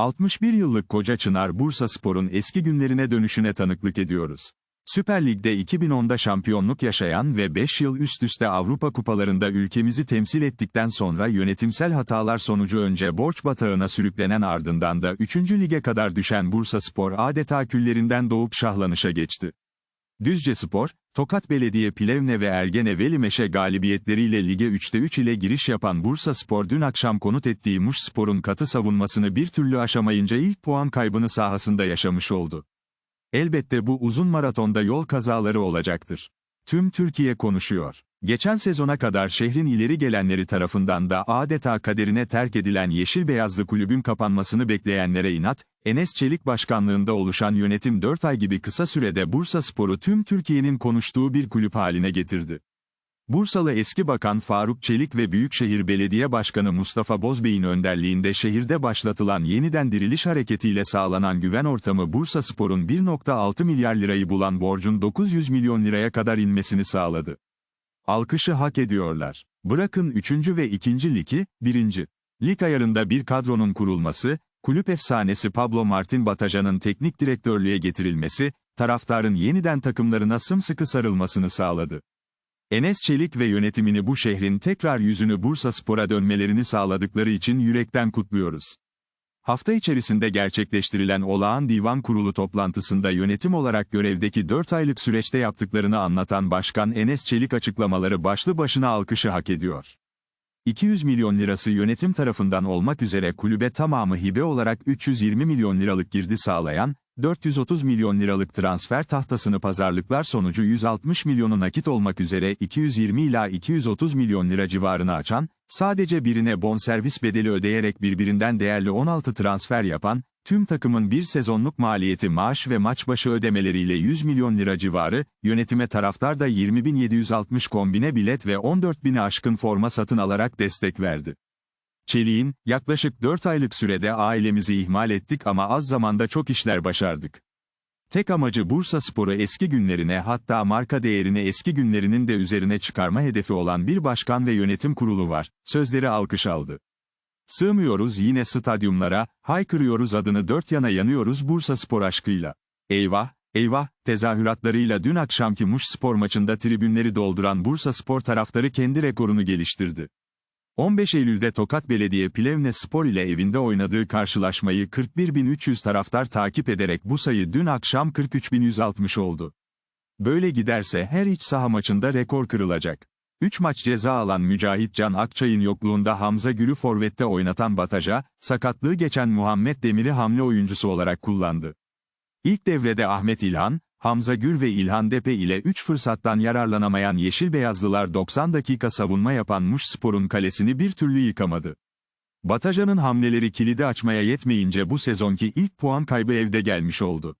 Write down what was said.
61 yıllık koca Çınar Bursaspor'un eski günlerine dönüşüne tanıklık ediyoruz. Süper Lig'de 2010'da şampiyonluk yaşayan ve 5 yıl üst üste Avrupa kupalarında ülkemizi temsil ettikten sonra yönetimsel hatalar sonucu önce borç batağına sürüklenen ardından da 3. lige kadar düşen Bursaspor adeta küllerinden doğup şahlanışa geçti. Düzce Spor, Tokat Belediye Plevne ve Ergene Velimeşe galibiyetleriyle lige 3'te 3 ile giriş yapan Bursa Spor dün akşam konut ettiği Muş Spor'un katı savunmasını bir türlü aşamayınca ilk puan kaybını sahasında yaşamış oldu. Elbette bu uzun maratonda yol kazaları olacaktır. Tüm Türkiye konuşuyor. Geçen sezona kadar şehrin ileri gelenleri tarafından da adeta kaderine terk edilen Yeşil Beyazlı kulübün kapanmasını bekleyenlere inat, Enes Çelik başkanlığında oluşan yönetim 4 ay gibi kısa sürede Bursa Spor'u tüm Türkiye'nin konuştuğu bir kulüp haline getirdi. Bursalı eski bakan Faruk Çelik ve Büyükşehir Belediye Başkanı Mustafa Bozbey'in önderliğinde şehirde başlatılan yeniden diriliş hareketiyle sağlanan güven ortamı Bursa Spor'un 1.6 milyar lirayı bulan borcun 900 milyon liraya kadar inmesini sağladı. Alkışı hak ediyorlar. Bırakın 3. ve 2. ligi, 1. Lig ayarında bir kadronun kurulması, kulüp efsanesi Pablo Martin Batajan'ın teknik direktörlüğe getirilmesi, taraftarın yeniden takımlarına sımsıkı sarılmasını sağladı. Enes Çelik ve yönetimini bu şehrin tekrar yüzünü Bursa Spor'a dönmelerini sağladıkları için yürekten kutluyoruz. Hafta içerisinde gerçekleştirilen olağan divan kurulu toplantısında yönetim olarak görevdeki 4 aylık süreçte yaptıklarını anlatan Başkan Enes Çelik açıklamaları başlı başına alkışı hak ediyor. 200 milyon lirası yönetim tarafından olmak üzere kulübe tamamı hibe olarak 320 milyon liralık girdi sağlayan, 430 milyon liralık transfer tahtasını pazarlıklar sonucu 160 milyonu nakit olmak üzere 220 ila 230 milyon lira civarını açan, sadece birine bonservis bedeli ödeyerek birbirinden değerli 16 transfer yapan, tüm takımın bir sezonluk maliyeti maaş ve maç başı ödemeleriyle 100 milyon lira civarı, yönetime taraftar da 20.760 kombine bilet ve 14.000'e aşkın forma satın alarak destek verdi. Çelik'in, yaklaşık 4 aylık sürede ailemizi ihmal ettik ama az zamanda çok işler başardık. Tek amacı Bursa Spor'u eski günlerine hatta marka değerini eski günlerinin de üzerine çıkarma hedefi olan bir başkan ve yönetim kurulu var, sözleri alkış aldı. Sığmıyoruz yine stadyumlara, haykırıyoruz adını dört yana yanıyoruz Bursa Spor aşkıyla. Eyvah, eyvah, tezahüratlarıyla dün akşamki Muş Spor maçında tribünleri dolduran Bursa Spor taraftarı kendi rekorunu geliştirdi. 15 Eylül'de Tokat Belediye Plevne Spor ile evinde oynadığı karşılaşmayı 41.300 taraftar takip ederek bu sayı dün akşam 43.160 oldu. Böyle giderse her iç saha maçında rekor kırılacak. 3 maç ceza alan Mücahit Can Akçay'ın yokluğunda Hamza Gül'ü forvette oynatan Bataja, sakatlığı geçen Muhammed Demir'i hamle oyuncusu olarak kullandı. İlk devrede Ahmet İlhan, Hamza Gür ve İlhan Depe ile 3 fırsattan yararlanamayan Yeşil Beyazlılar 90 dakika savunma yapan Muş Spor'un kalesini bir türlü yıkamadı. Batajan'ın hamleleri kilidi açmaya yetmeyince bu sezonki ilk puan kaybı evde gelmiş oldu.